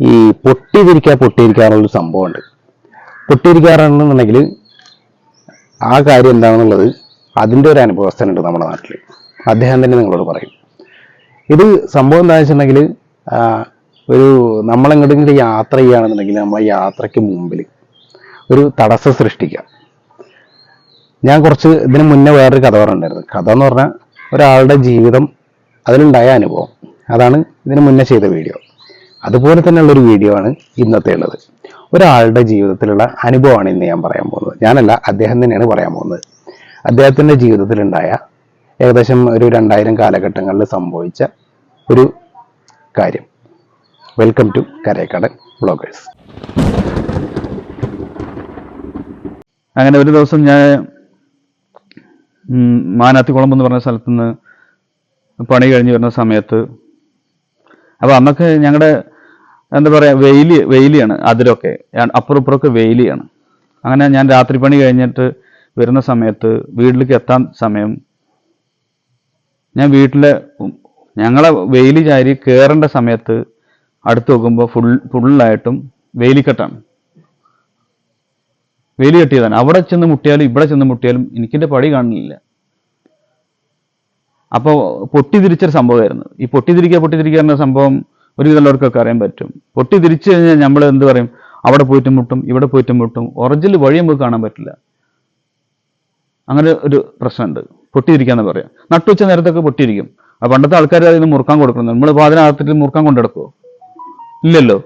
ഈ പൊട്ടിതിരിക്കുക പൊട്ടിയിരിക്കാറുള്ളൊരു സംഭവമുണ്ട്. പൊട്ടിയിരിക്കാറാണെന്നുണ്ടെങ്കിൽ ആ കാര്യം എന്താണെന്നുള്ളത് അതിന്റെ ഒരു അനുഭവസ്ഥനുണ്ട് നമ്മുടെ നാട്ടിൽ അദ്ദേഹം തന്നെ നിങ്ങളോട് പറയും. ഇത് സംഭവം എന്താ വെച്ചിട്ടുണ്ടെങ്കിൽ ഒരു നമ്മളെങ്ങോട്ടെങ്കിലും യാത്ര ചെയ്യുകയാണെന്നുണ്ടെങ്കിൽ നമ്മളെ യാത്രയ്ക്ക് മുമ്പിൽ ഒരു തടസ്സം സൃഷ്ടിക്കുക ഞാൻ കുറച്ച് ഇതിന് മുന്നേ വേറൊരു കഥ പറഞ്ഞിട്ടുണ്ടായിരുന്നു. കഥ എന്ന് പറഞ്ഞാൽ ഒരാളുടെ ജീവിതം അതിലുണ്ടായ അനുഭവം. അതാണ് ഇതിന് മുന്നേ ചെയ്ത വീഡിയോ. അതുപോലെ തന്നെയുള്ളൊരു വീഡിയോ ആണ് ഇന്നത്തെ ഉള്ളത് ഒരാളുടെ ജീവിതത്തിലുള്ള അനുഭവമാണ് ഇന്ന് ഞാൻ പറയാൻ പോകുന്നത്. ഞാനല്ല അദ്ദേഹം തന്നെയാണ് പറയാൻ പോകുന്നത്. അദ്ദേഹത്തിന്റെ ജീവിതത്തിലുണ്ടായ ഏകദേശം ഒരു രണ്ടായിരം കാലഘട്ടങ്ങളിൽ സംഭവിച്ച ഒരു കാര്യം. വെൽക്കം ടു കരേക്കടൻ ബ്ലോഗേഴ്സ് അങ്ങനെ ഒരു ദിവസം ഞാൻ മാനാത്തിക്കുളം എന്ന് പറഞ്ഞ സ്ഥലത്ത് നിന്ന് പണി കഴിഞ്ഞ് വരുന്ന സമയത്ത് അപ്പോൾ അന്നൊക്കെ ഞങ്ങളുടെ എന്താ പറയുക വെയിൽ വെയിലിയാണ് അതിലൊക്കെ അപ്പുറം ഇപ്പുറമൊക്കെ വെയിലിയാണ്. അങ്ങനെ ഞാൻ രാത്രി പണി കഴിഞ്ഞിട്ട് വരുന്ന സമയത്ത് വീട്ടിലേക്ക് എത്താൻ സമയം ഞാൻ വീട്ടിലെ ഞങ്ങളെ വെയിൽ ചാരി കയറേണ്ട സമയത്ത് അടുത്ത് നോക്കുമ്പോൾ ഫുൾ ഫുള്ളായിട്ടും വെയിലിക്കെട്ടാണ്. വേലി കെട്ടിയതാണ്. അവിടെ ചെന്ന് മുട്ടിയാലും ഇവിടെ ചെന്ന് മുട്ടിയാലും എനിക്കിന്റെ പടി കാണുന്നില്ല. അപ്പോൾ പൊട്ടിതിരിച്ചൊരു സംഭവമായിരുന്നു. ഈ പൊട്ടിതിരിക്കുക പൊട്ടിതിരിക്കുക എന്ന സംഭവം ഒരു വിധമുള്ളവർക്കൊക്കെ അറിയാൻ പറ്റും. പൊട്ടി തിരിച്ചു കഴിഞ്ഞാൽ നമ്മൾ എന്ത് പറയും? അവിടെ പോയിട്ട് മുട്ടും ഇവിടെ പോയിട്ട് മുട്ടും. ഒറിജിനൽ വഴി നമുക്ക് കാണാൻ പറ്റില്ല. അങ്ങനെ ഒരു പ്രശ്നമുണ്ട്. പൊട്ടിയിരിക്കാന്ന് പറയാം. നട്ടുവച്ച നേരത്തൊക്കെ പൊട്ടിയിരിക്കും. ആ പണ്ടത്തെ ആൾക്കാർ അതിന് മുറുക്കാൻ കൊടുക്കണം നമ്മൾ പാതിനകത്തിട്ട് മുറുക്കാൻ കൊണ്ടെടുക്കുമോ ഇല്ലല്ലോ.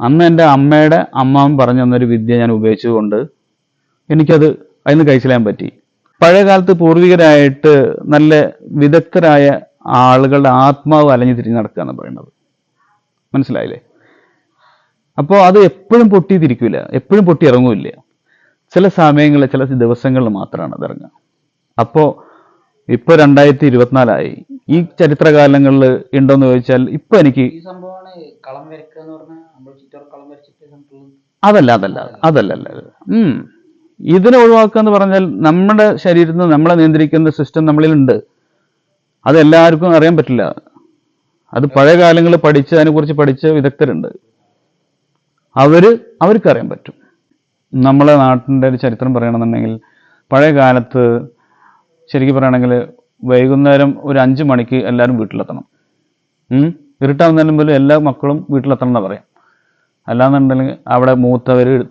അന്ന് എന്റെ അമ്മയുടെ അമ്മാവൻ പറഞ്ഞു തന്നൊരു വിദ്യ ഞാൻ ഉപയോഗിച്ചുകൊണ്ട് എനിക്കത് അതിന് കഴിച്ചിലാൻ പറ്റി. പഴയ കാലത്ത് പൂർവികരായിട്ട് നല്ല വിദഗ്ധരായ ആളുകളുടെ ആത്മാവ് അലഞ്ഞു തിരിഞ്ഞ് നടക്കുകയാണ് എന്ന് പറയുന്നത്. മനസ്സിലായില്ലേ? അപ്പോൾ അത് എപ്പോഴും പൊട്ടി തിരിക്കില്ല എപ്പോഴും പൊട്ടി ഇറങ്ങൂല്ല ചില സമയങ്ങളിൽ ചില ദിവസങ്ങളിൽ മാത്രമാണ് അത് ഇറങ്ങുക അപ്പോൾ ഇപ്പോൾ രണ്ടായിരത്തി ഇരുപത്തിനാലായി ഈ ചരിത്രകാലങ്ങളിൽ ഉണ്ടോയെന്ന് ചോദിച്ചാൽ ഇപ്പൊ എനിക്ക് അതല്ല അതല്ല അതല്ല അല്ല അല്ല. ഉം. ഇതിനെ ഒഴിവാക്കുക എന്ന് പറഞ്ഞാൽ നമ്മുടെ ശരീരത്തിൽ നിന്ന് നമ്മളെ നിയന്ത്രിക്കുന്ന സിസ്റ്റം നമ്മളിലുണ്ട്. അത് എല്ലാവർക്കും അറിയാൻ പറ്റില്ല. അത് പഴയ കാലങ്ങളിൽ പഠിച്ച് അതിനെക്കുറിച്ച് പഠിച്ച വിദഗ്ധരുണ്ട്. അവർ അവർക്ക് അറിയാൻ പറ്റും. നമ്മളെ നാട്ടിന്റെ ഒരു ചരിത്രം പറയണമെന്നുണ്ടെങ്കിൽ പഴയ കാലത്ത് ശരിക്കും പറയുകയാണെങ്കിൽ വൈകുന്നേരം ഒരു അഞ്ച് മണിക്ക് എല്ലാവരും വീട്ടിലെത്തണം. ഇരുട്ടാവുന്നതിന് മുമ്പ് എല്ലാ മക്കളും വീട്ടിലെത്തണം എന്നാ പറയാം. അല്ലാന്നുണ്ടെങ്കിൽ അവിടെ മൂത്തവർ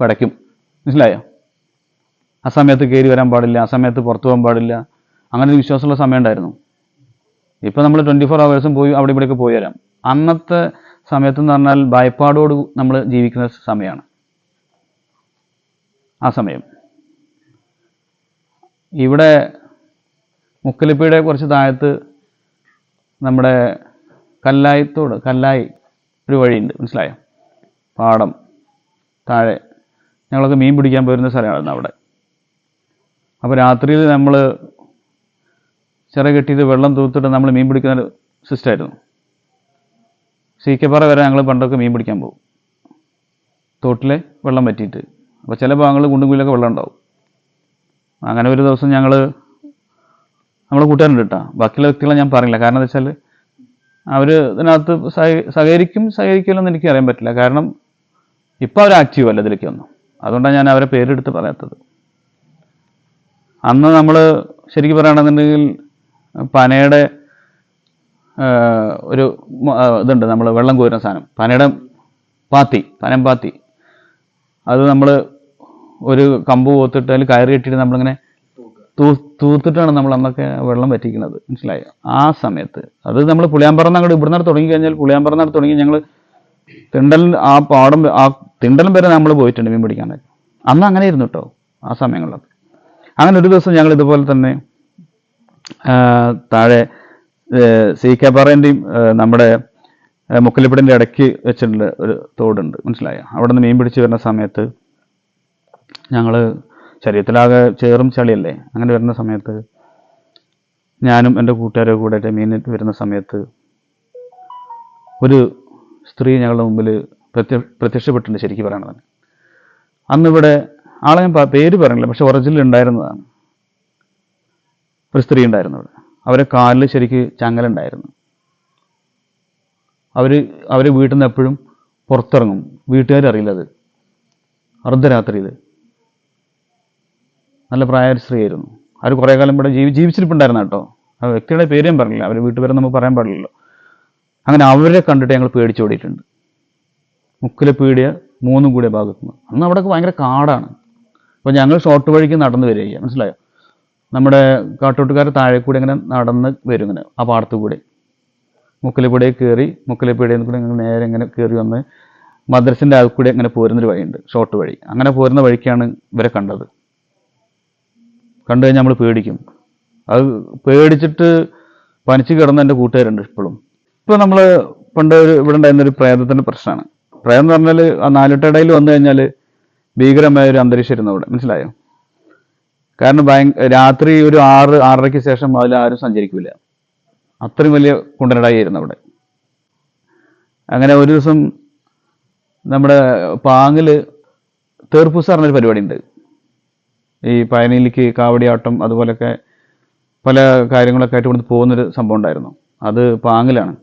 പടയ്ക്കും. മനസ്സിലായോ? ആ സമയത്ത് കയറി വരാൻ പാടില്ല ആ സമയത്ത് പുറത്തു പോകാൻ പാടില്ല. അങ്ങനെ ഒരു വിശ്വാസമുള്ള സമയം ഉണ്ടായിരുന്നു. ഇപ്പം നമ്മൾ ട്വന്റി ഫോർ അവേഴ്സും പോയി അവിടെ ഇവിടെയൊക്കെ പോയി വരാം. അന്നത്തെ സമയത്തെന്ന് പറഞ്ഞാൽ ഭയപ്പാടോട് നമ്മൾ ജീവിക്കുന്ന സമയമാണ് ആ സമയം. ഇവിടെ മുക്കലിപ്പയുടെ കുറച്ച് താഴത്ത് നമ്മുടെ കല്ലായത്തോട് കല്ലായി ഒരു വഴിയുണ്ട്. മനസ്സിലായോ? പാടം താഴെ. ഞങ്ങളൊക്കെ മീൻ പിടിക്കാൻ പോയിരുന്ന സ്ഥലമായിരുന്നു അവിടെ. അപ്പോൾ രാത്രിയിൽ നമ്മൾ ചിറ കെട്ടിയിട്ട് വെള്ളം തൂത്തിട്ട് നമ്മൾ മീൻ പിടിക്കുന്ന ഒരു സിസ്റ്റമായിരുന്നു. സീക്കപ്പാറ വരെ ഞങ്ങൾ പണ്ടൊക്കെ മീൻ പിടിക്കാൻ പോകും. തോട്ടിലെ വെള്ളം പറ്റിയിട്ട് അപ്പോൾ ചില ഭാഗങ്ങളിൽ കുണ്ടും കുയിലൊക്കെ വെള്ളം ഉണ്ടാവും. അങ്ങനെ ഒരു ദിവസം ഞങ്ങൾ നമ്മൾ കൂട്ടുകാരുണ്ട് കേട്ടോ. ബാക്കിയുള്ള വ്യക്തികളെ ഞാൻ പറയില്ല കാരണം എന്താ വെച്ചാൽ അവർ ഇതിനകത്ത് സഹ- സഹകരിക്കും സഹകരിക്കില്ലെന്ന് എനിക്ക് അറിയാൻ പറ്റില്ല. കാരണം ഇപ്പോൾ അവർ ആക്റ്റീവ് അല്ല ഇതിലേക്ക് ഒന്നും അതുകൊണ്ടാണ് ഞാൻ അവരെ പേരെടുത്ത് പറയാത്തത്. അന്ന് നമ്മൾ ശരിക്കും പറയുകയാണെന്നുണ്ടെങ്കിൽ പനയുടെ ഒരു ഇതുണ്ട്. നമ്മൾ വെള്ളം കോരുന്ന സാധനം. പനയുടെ പാത്തി പനം പാത്തി. അത് നമ്മൾ ഒരു കമ്പ് കോത്തിട്ട് അതിൽ കയറി കെട്ടിയിട്ട് നമ്മളിങ്ങനെ തൂ തൂത്തിട്ടാണ് നമ്മൾ അന്നൊക്കെ വെള്ളം വറ്റിക്കുന്നത്. മനസ്സിലായോ? ആ സമയത്ത്. അത് നമ്മൾ പുളിയാമ്പറന്ന് അങ്ങോട്ട് ഇവിടുന്ന് തുടങ്ങി കഴിഞ്ഞാൽ പുളിയാമ്പറന്ന് തുടങ്ങി ഞങ്ങൾ തിണ്ടൽ ആ പാടം ആ തിണ്ടലം വരെ നമ്മൾ പോയിട്ടുണ്ട് മീൻ പിടിക്കാനായിട്ട്. അന്ന് അങ്ങനെ ഇരുന്നു കേട്ടോ ആ സമയങ്ങളിലൊക്കെ. അങ്ങനെ ഒരു ദിവസം ഞങ്ങൾ ഇതുപോലെ തന്നെ താഴെ സി കെ പാറേന്റെയും നമ്മുടെ മുക്കലിപ്പടിന്റെ ഇടയ്ക്ക് വെച്ചിട്ടുള്ള ഒരു തോടുണ്ട്. മനസ്സിലായോ? അവിടെ നിന്ന് മീൻ പിടിച്ച് വരുന്ന സമയത്ത് ഞങ്ങൾ ശരീരത്തിലാകെ ചേറും ചളിയല്ലേ? അങ്ങനെ വരുന്ന സമയത്ത് ഞാനും എന്റെ കൂട്ടുകാരും കൂടെ മീനിട്ട് വരുന്ന സമയത്ത് ഒരു സ്ത്രീ ഞങ്ങളുടെ മുമ്പിൽ പ്രത്യ പ്രത്യക്ഷപ്പെട്ടിട്ടുണ്ട് ശരിക്കും പറയണതാണ് അന്നിവിടെ ആളെ ഞാൻ പേര് പറയുന്നില്ല പക്ഷെ ഒറിജിനൽ ഉണ്ടായിരുന്നതാണ്. ഒരു സ്ത്രീ ഉണ്ടായിരുന്നു അവിടെ. അവരെ കാലിൽ ശരിക്ക് ചങ്ങലുണ്ടായിരുന്നു. അവർ അവർ വീട്ടിൽ നിന്ന് എപ്പോഴും പുറത്തിറങ്ങും. വീട്ടുകാരറിയില്ല അത്. അർദ്ധരാത്രിയിൽ നല്ല പ്രായ സ്ത്രീയായിരുന്നു. അവർ കുറേ കാലം ഇവിടെ ജീവി ജീവിച്ചിരിപ്പുണ്ടായിരുന്നു കേട്ടോ. ആ വ്യക്തിയുടെ പേര് ഞാൻ പറഞ്ഞില്ല. അവർ വീട്ടുപേരെ നമുക്ക് പറയാൻ പാടില്ലല്ലോ. അങ്ങനെ അവരെ കണ്ടിട്ട് ഞങ്ങൾ പേടിച്ചോടിയിട്ടുണ്ട്. മുക്കിലെ പീടിയ മൂന്നും കൂടിയ ഭാഗത്തുനിന്ന് അന്ന് അവിടെ ഭയങ്കര കാടാണ്. അപ്പോൾ ഞങ്ങൾ ഷോർട്ട് വഴിക്ക് നടന്നു വരികയാണ് മനസ്സിലായോ? നമ്മുടെ കാട്ടൂട്ടുകാർ താഴെ കൂടി ഇങ്ങനെ നടന്ന് വരും ഇങ്ങനെ ആ പാടത്ത് കൂടി. മുക്കിലെപ്പീടിയെ കയറി മുക്കിലെപ്പീടിയിൽ കൂടി ഇങ്ങനെ നേരെ ഇങ്ങനെ കയറി വന്ന് മദ്രസിന്റെ അകത്ത് കൂടി ഇങ്ങനെ പോരുന്നൊരു വഴിയുണ്ട് ഷോർട്ട് വഴി. അങ്ങനെ പോരുന്ന വഴിക്കാണ് ഇവരെ കണ്ടത്. കണ്ടു കഴിഞ്ഞാൽ നമ്മൾ പേടിക്കും. അത് പേടിച്ചിട്ട് പനിച്ച് കിടന്ന എന്റെ കൂട്ടുകാരുണ്ട് ഇപ്പോഴും. ഇപ്പോൾ നമ്മൾ പണ്ട് ഒരു ഇവിടെ ഉണ്ടായിരുന്ന ഒരു പ്രേതത്തിന്റെ പ്രശ്നമാണ്. പ്രേതം എന്ന് പറഞ്ഞാൽ ആ നാലുട്ടിടയിൽ വന്നു കഴിഞ്ഞാൽ ഭീകരമായ ഒരു അന്തരീക്ഷം ഇരുന്നു അവിടെ. മനസ്സിലായോ? കാരണം ഭയ രാത്രി ഒരു ആറ് ആറരയ്ക്ക് ശേഷം അതിൽ ആരും സഞ്ചരിക്കില്ല അത്രയും വലിയ കുണ്ടനടായിരുന്നു അവിടെ. അങ്ങനെ ഒരു ദിവസം നമ്മുടെ പാങ്ങിൽ തേർപ്പൂസ് പറഞ്ഞൊരു പരിപാടി ഉണ്ട് ഈ പയനിയിലേക്ക് കാവടിയാട്ടം അതുപോലൊക്കെ പല കാര്യങ്ങളൊക്കെ ആയിട്ട് ഇവിടുന്ന് പോകുന്നൊരു സംഭവം ഉണ്ടായിരുന്നു. അത് പാങ്ങിലാണ്.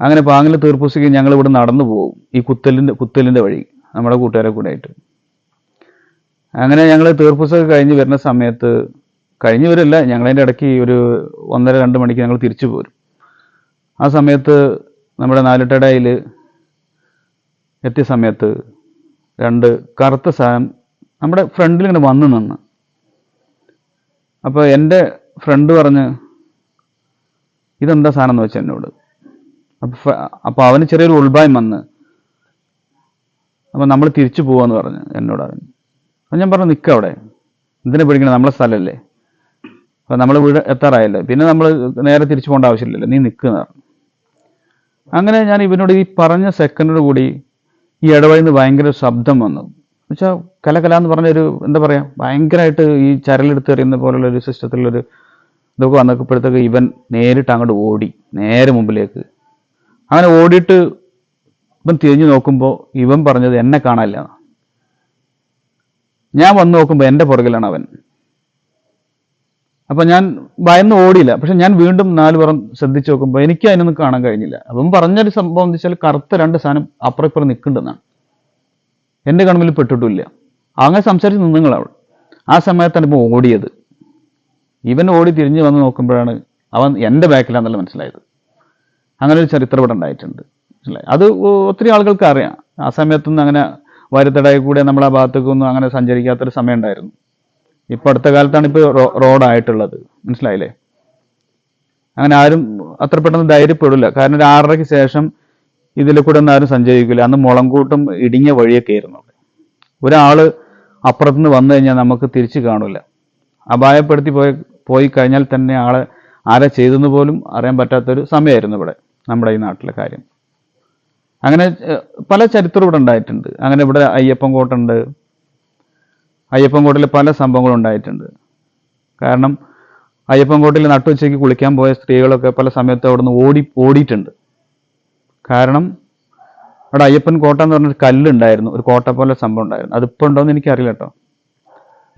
അങ്ങനെ പാങ്ങിൽ തീർപ്പൂസിക്ക് ഞങ്ങൾ ഇവിടെ നടന്നു പോകും. ഈ കുത്തലിന്റെ കുത്തലിന്റെ വഴി. നമ്മുടെ കൂട്ടുകാരെ കൂടെ ആയിട്ട്. അങ്ങനെ ഞങ്ങൾ തീർപ്പുസൊക്കെ കഴിഞ്ഞ് വരുന്ന സമയത്ത് കഴിഞ്ഞ് വരില്ല ഞങ്ങളതിന്റെ ഇടയ്ക്ക് ഒരു ഒന്നര രണ്ട് മണിക്ക് ഞങ്ങൾ തിരിച്ചു പോരും. ആ സമയത്ത് നമ്മുടെ നാലുട്ടടയിൽ എത്തിയ സമയത്ത് രണ്ട് കറുത്ത സാധനം നമ്മുടെ ഫ്രണ്ടിൽ ഇങ്ങനെ വന്നു നിന്ന്. അപ്പോൾ എന്റെ ഫ്രണ്ട് പറഞ്ഞ് ഇതെന്താ സാധനം എന്ന് വെച്ചാൽ എന്നോട്. അപ്പോൾ അപ്പോൾ അവന് ചെറിയൊരു ഉൾഭായം വന്ന് അപ്പോൾ നമ്മൾ തിരിച്ചു പോവാന്ന് പറഞ്ഞു എന്നോട് അവൻ അപ്പം ഞാൻ പറഞ്ഞു നിൽക്കുക അവിടെ. എന്തിനാ പേടിക്കണം? നമ്മളെ സ്ഥലമല്ലേ അപ്പം നമ്മൾ വീട് എത്താറായല്ലേ. പിന്നെ നമ്മൾ നേരെ തിരിച്ചു പോകേണ്ട ആവശ്യമില്ലല്ലോ. നീ നിൽക്കുന്ന അങ്ങനെ ഞാൻ ഇവനോട് ഈ പറഞ്ഞ സെക്കൻഡോട് കൂടി ഈ ഇടവഴിയിൽ നിന്ന് ഭയങ്കര ശബ്ദം വന്നു. എന്നുവെച്ചാൽ കലകല എന്ന് പറഞ്ഞൊരു എന്താ പറയുക ഭയങ്കരമായിട്ട് ഈ ചരലെടുത്ത് എറിയുന്ന പോലുള്ള ഒരു സിസ്റ്റത്തിലുള്ളൊരു ഇതൊക്കെ വന്നപ്പോഴത്തേക്ക് ഇവൻ നേരിട്ട് അങ്ങോട്ട് ഓടി. നേരെ മുമ്പിലേക്ക്. അങ്ങനെ ഓടിയിട്ട് ഇവൻ തിരിഞ്ഞു നോക്കുമ്പോൾ ഇവൻ പറഞ്ഞത് എന്നെ കാണാനില്ല ഞാൻ വന്ന് നോക്കുമ്പോൾ എന്റെ പുറകിലാണ് അവൻ. അപ്പം ഞാൻ ഭയന്ന് ഓടിയില്ല. പക്ഷെ ഞാൻ വീണ്ടും നാല് പുറം ശ്രദ്ധിച്ച് നോക്കുമ്പോൾ എനിക്ക് അതിനൊന്നും കാണാൻ കഴിഞ്ഞില്ല. അപ്പം പറഞ്ഞൊരു സംഭവം എന്ന് വെച്ചാൽ കറുത്ത രണ്ട് സാധനം അപ്പുറം ഇപ്പുറം നിൽക്കുന്നുണ്ടെന്നാണ്. എന്റെ കണമിൽ പെട്ടിട്ടില്ല അങ്ങനെ സംസാരിച്ച് നിന്നുങ്ങൾ അവൾ. ആ സമയത്താണ് ഇപ്പോൾ ഓടിയത്. ഇവൻ ഓടി തിരിഞ്ഞ് വന്ന് നോക്കുമ്പോഴാണ് അവൻ എന്റെ ബാക്കിലാണെന്നല്ല മനസ്സിലായത്. അങ്ങനെ ഒരു ചരിത്രപടം ഉണ്ടായിട്ടുണ്ട്. മനസ്സിലായി? അത് ഒത്തിരി ആളുകൾക്ക് അറിയാം. ആ സമയത്തൊന്നും അങ്ങനെ വരുത്തടായി കൂടെ ആ ഭാഗത്തേക്കൊന്നും അങ്ങനെ സഞ്ചരിക്കാത്തൊരു സമയം ഉണ്ടായിരുന്നു ഇപ്പൊ അടുത്ത കാലത്താണ് ഇപ്പോൾ റോഡായിട്ടുള്ളത്. മനസ്സിലായില്ലേ? അങ്ങനെ ആരും അത്ര പെട്ടെന്ന് ധൈര്യപ്പെടില്ല. കാരണം ഒരു ആറരയ്ക്ക് ശേഷം ഇതിൽ കൂടെ ഒന്നും ആരും സഞ്ചരിക്കില്ല. അന്ന് മുളങ്കൂട്ടും ഇടിഞ്ഞ വഴിയൊക്കെ ആയിരുന്നു അവിടെ. അപ്പുറത്ത് അപ്പുറത്തുനിന്ന് വന്നു കഴിഞ്ഞാൽ നമുക്ക് തിരിച്ചു കാണില്ല അപായപ്പെടുത്തി പോയി പോയി കഴിഞ്ഞാൽ തന്നെ ആളെ ആരെ ചെയ്തെന്ന് പോലും അറിയാൻ പറ്റാത്തൊരു സമയമായിരുന്നു ഇവിടെ നമ്മുടെ ഈ നാട്ടിലെ കാര്യം. അങ്ങനെ പല ചരിത്രം ഇവിടെ ഉണ്ടായിട്ടുണ്ട്. അങ്ങനെ ഇവിടെ അയ്യപ്പൻ കോട്ടുണ്ട് അയ്യപ്പൻ കോട്ടിൽ പല സംഭവങ്ങളും ഉണ്ടായിട്ടുണ്ട്. കാരണം അയ്യപ്പൻ കോട്ടിൽ നട്ടുവച്ചേക്ക് കുളിക്കാൻ പോയ സ്ത്രീകളൊക്കെ പല സമയത്ത് അവിടെ നിന്ന് ഓടി ഓടിയിട്ടുണ്ട്. കാരണം അവിടെ അയ്യപ്പൻ കോട്ട എന്ന് പറഞ്ഞൊരു കല്ലുണ്ടായിരുന്നു. ഒരു കോട്ട പോലെ സംഭവം ഉണ്ടായിരുന്നു. അതിപ്പോൾ ഉണ്ടോയെന്ന് എനിക്കറിയില്ല കേട്ടോ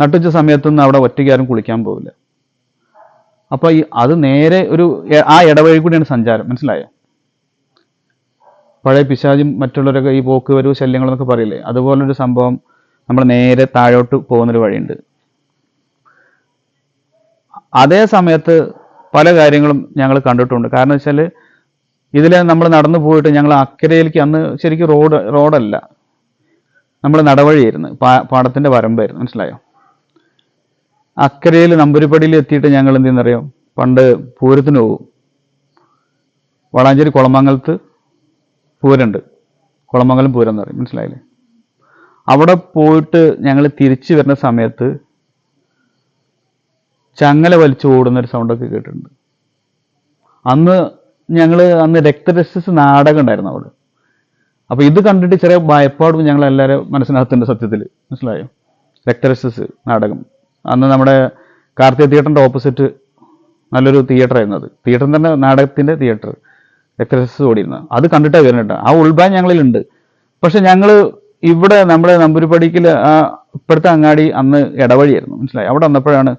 നട്ടുച്ച സമയത്തൊന്നും അവിടെ ഒറ്റയ്ക്ക് ആരും കുളിക്കാൻ പോവില്ല. അപ്പോൾ ഈ അത് നേരെ ഒരു ആ ഇടവഴി കൂടിയാണ് സഞ്ചാരം. മനസ്സിലായോ? പഴയ പിശാചും മറ്റുള്ളവരൊക്കെ ഈ പോക്ക് വരവ് ശല്യങ്ങളെന്നൊക്കെ പറയില്ലേ? അതുപോലൊരു സംഭവം നമ്മൾ നേരെ താഴോട്ട് പോകുന്നൊരു വഴിയുണ്ട്. അതേ സമയത്ത് പല കാര്യങ്ങളും ഞങ്ങൾ കണ്ടിട്ടുണ്ട്. കാരണം വെച്ചാൽ ഇതിൽ നമ്മൾ നടന്നു പോയിട്ട് ഞങ്ങൾ അക്കരയിലേക്ക് അന്ന് ശരിക്കും റോഡ് റോഡല്ല. നമ്മൾ നടവഴിയായിരുന്നു. പാ പാടത്തിന്റെ വരമ്പായിരുന്നു. മനസ്സിലായോ? അക്കരയിൽ നമ്പൂരിപ്പടിയിൽ എത്തിയിട്ട് ഞങ്ങൾ എന്ത് ചെയ്യുന്നറിയോ പണ്ട് പൂരത്തിന് പോകും വളാഞ്ചേരി കുളമംഗലത്ത് പൂരമുണ്ട് കുളമംഗലം പൂരം എന്ന് പറയും. മനസ്സിലായില്ലേ? അവിടെ പോയിട്ട് ഞങ്ങൾ തിരിച്ചു വരുന്ന സമയത്ത് ചങ്ങല വലിച്ചു ഓടുന്ന ഒരു സൗണ്ടൊക്കെ കേട്ടിട്ടുണ്ട്. അന്ന് ഞങ്ങൾ അന്ന് രക്തരസസ് നാടകം ഉണ്ടായിരുന്നു അവിടെ. അപ്പോൾ ഇത് കണ്ടിട്ട് ചെറിയ ഭയപ്പാടും ഞങ്ങൾ എല്ലാവരും മനസ്സിനകത്തുണ്ട് സത്യത്തിൽ മനസ്സിലായോ? രക്തരസസ് നാടകം. അന്ന് നമ്മുടെ കാർത്തിക തിയേറ്ററിന്റെ ഓപ്പോസിറ്റ് നല്ലൊരു തിയേറ്റർ ആയിരുന്നു അത്. തിയേറ്റർ തന്നെ നാടകത്തിന്റെ തിയേറ്റർ രക്തരക്ഷസ് ഓടിയിരുന്നത് അത് കണ്ടിട്ടാണ് വരുന്നുണ്ട് ആ ഉൾഭാഗം ഞങ്ങളിലുണ്ട്. പക്ഷെ ഞങ്ങൾ ഇവിടെ നമ്മുടെ നമ്പൂരിപ്പടിക്കൽ ആ ഇപ്പോഴത്തെ അങ്ങാടി അന്ന് ഇടവഴിയായിരുന്നു. മനസ്സിലായി? അവിടെ വന്നപ്പോഴാണ്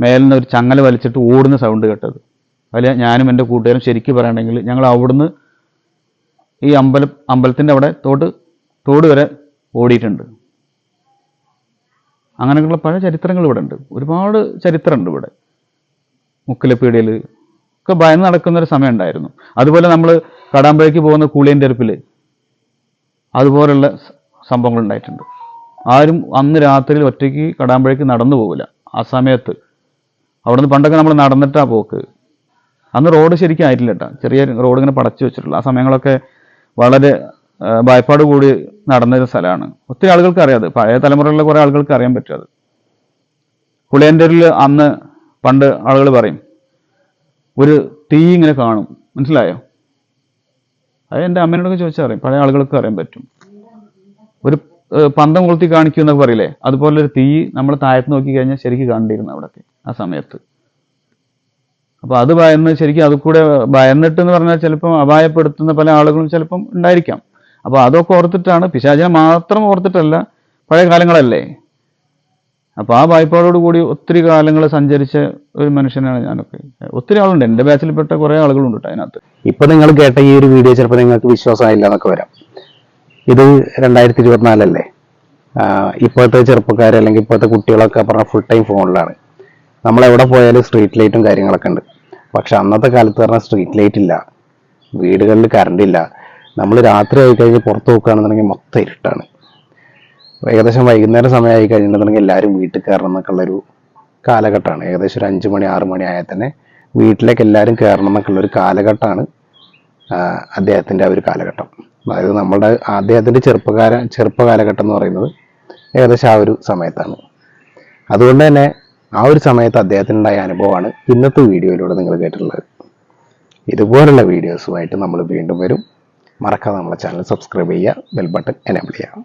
മേലിൽ നിന്ന് ഒരു ചങ്ങല വലിച്ചിട്ട് ഓടുന്ന സൗണ്ട് കേട്ടത്. അതിൽ ഞാനും എന്റെ കൂട്ടുകാരും ശരിക്കും പറയണമെങ്കിൽ ഞങ്ങൾ അവിടുന്ന് ഈ അമ്പലം അമ്പലത്തിന്റെ അവിടെ തോട് തോട് വരെ ഓടിയിട്ടുണ്ട്. അങ്ങനെയുള്ള പല ചരിത്രങ്ങൾ ഇവിടെ ഉണ്ട്. ഒരുപാട് ചരിത്രമുണ്ട് ഇവിടെ. മുക്കിലെ മുക്കിലപ്പീടിയിൽ ഒക്കെ ഭയന്ന് നടക്കുന്ന ഒരു സമയം ഉണ്ടായിരുന്നു അതുപോലെ നമ്മൾ കടാമ്പഴയ്ക്ക് പോകുന്ന കൂളിയന്റെ അടുപ്പിൽ അതുപോലുള്ള സംഭവങ്ങൾ ഉണ്ടായിട്ടുണ്ട് ആരും അന്ന് രാത്രിയിൽ ഒറ്റയ്ക്ക് കടാമ്പഴയ്ക്ക് നടന്നു പോകില്ല ആ സമയത്ത്. അവിടുന്ന് പണ്ടൊക്കെ നമ്മൾ നടന്നിട്ടാ പോക്ക്. അന്ന് റോഡ് ശരിക്കും ആയിട്ടില്ല കേട്ടോ ചെറിയ റോഡ് ഇങ്ങനെ പടച്ചു വെച്ചിട്ടുള്ള. ആ സമയങ്ങളൊക്കെ വളരെ ഭയപ്പാട് കൂടി നടന്നൊരു സ്ഥലമാണ്. ഒത്തിരി ആളുകൾക്ക് അറിയാം അത്. പഴയ തലമുറയിലുള്ള കുറേ ആളുകൾക്ക് അറിയാൻ പറ്റും അത്. കുളിയന്റെ അന്ന് പണ്ട് ആളുകൾ പറയും ഒരു തീ ഇങ്ങനെ കാണും. മനസ്സിലായോ? അത് എന്റെ അമ്മേനോടൊക്കെ ചോദിച്ചാൽ അറിയാം. പഴയ ആളുകൾക്ക് അറിയാൻ പറ്റും. ഒരു പന്തം കൊളുത്തി കാണിക്കും എന്നൊക്കെ പറയില്ലേ? അതുപോലെ ഒരു തീ നമ്മൾ താഴത്ത് നോക്കി കഴിഞ്ഞാൽ ശരിക്കും കണ്ടിരുന്നു അവിടെയൊക്കെ ആ സമയത്ത്. അപ്പോൾ അത് ഭയന്ന് ശരിക്കും അത് കൂടെ ഭയന്നിട്ട് എന്ന് പറഞ്ഞാൽ ചിലപ്പം അപായപ്പെടുത്തുന്ന പല ആളുകളും ചിലപ്പം ഉണ്ടായിരിക്കാം. അപ്പോൾ അതൊക്കെ ഓർത്തിട്ടാണ് പിശാചിനെ മാത്രം ഓർത്തിട്ടല്ല പഴയ കാലങ്ങളല്ലേ? അപ്പൊ ആ വായ്പാടോട് കൂടി ഒത്തിരി കാലങ്ങൾ സഞ്ചരിച്ച ഒരു മനുഷ്യനാണ് ഞാനൊക്കെ. ഒത്തിരി ആളുണ്ട്. എന്റെ ബാച്ചിൽപ്പെട്ട കുറേ ആളുകളുണ്ട് അതിനകത്ത്. ഇപ്പൊ നിങ്ങൾ കേട്ട ഈ ഒരു വീഡിയോ ചിലപ്പോൾ നിങ്ങൾക്ക് വിശ്വാസമായില്ല എന്നൊക്കെ വരാം. ഇത് രണ്ടായിരത്തി ഇരുപത്തിനാലല്ലേ? ഇപ്പോഴത്തെ ചെറുപ്പക്കാർ അല്ലെങ്കിൽ ഇപ്പോഴത്തെ കുട്ടികളൊക്കെ പറഞ്ഞ ഫുൾ ടൈം ഫോണിലാണ്. നമ്മൾ എവിടെ പോയാലും സ്ട്രീറ്റ് ലൈറ്റും കാര്യങ്ങളൊക്കെ ഉണ്ട്. പക്ഷെ അന്നത്തെ കാലത്ത് പറഞ്ഞാൽ സ്ട്രീറ്റ് ലൈറ്റ് ഇല്ല. വീടുകളിൽ കറണ്ട് ഇല്ല. നമ്മൾ രാത്രി ആയി കഴിഞ്ഞ് പുറത്ത് നോക്കുകയാണെന്നുണ്ടെങ്കിൽ മൊത്തം ഇരുട്ടാണ്. ഏകദേശം വൈകുന്നേരം സമയമായി കഴിഞ്ഞിട്ടുണ്ടെങ്കിൽ എല്ലാവരും വീട്ടിൽ കയറണം എന്നൊക്കെ ഉള്ളൊരു കാലഘട്ടമാണ്. ഏകദേശം ഒരു അഞ്ച് മണി ആറ് മണി ആയാൽ തന്നെ വീട്ടിലേക്ക് എല്ലാവരും കയറണം എന്നൊക്കെ ഉള്ളൊരു കാലഘട്ടമാണ് അദ്ദേഹത്തിന്റെ ആ ഒരു കാലഘട്ടം. അതായത് നമ്മുടെ അദ്ദേഹത്തിന്റെ ചെറുപ്പകാല ചെറുപ്പകാലഘട്ടം എന്ന് പറയുന്നത് ഏകദേശം ആ ഒരു സമയത്താണ്. അതുകൊണ്ട് തന്നെ ആ ഒരു സമയത്ത് അദ്ദേഹത്തിനുണ്ടായ അനുഭവമാണ് ഇന്നത്തെ വീഡിയോയിലൂടെ നിങ്ങൾ കേട്ടിട്ടുള്ളത്. ഇതുപോലുള്ള വീഡിയോസുമായിട്ട് നമ്മൾ വീണ്ടും വരും. മറക്കാതെ നമ്മുടെ ചാനൽ സബ്സ്ക്രൈബ് ചെയ്യുക ബെൽ ബട്ടൺ എനേബിൾ ചെയ്യുക.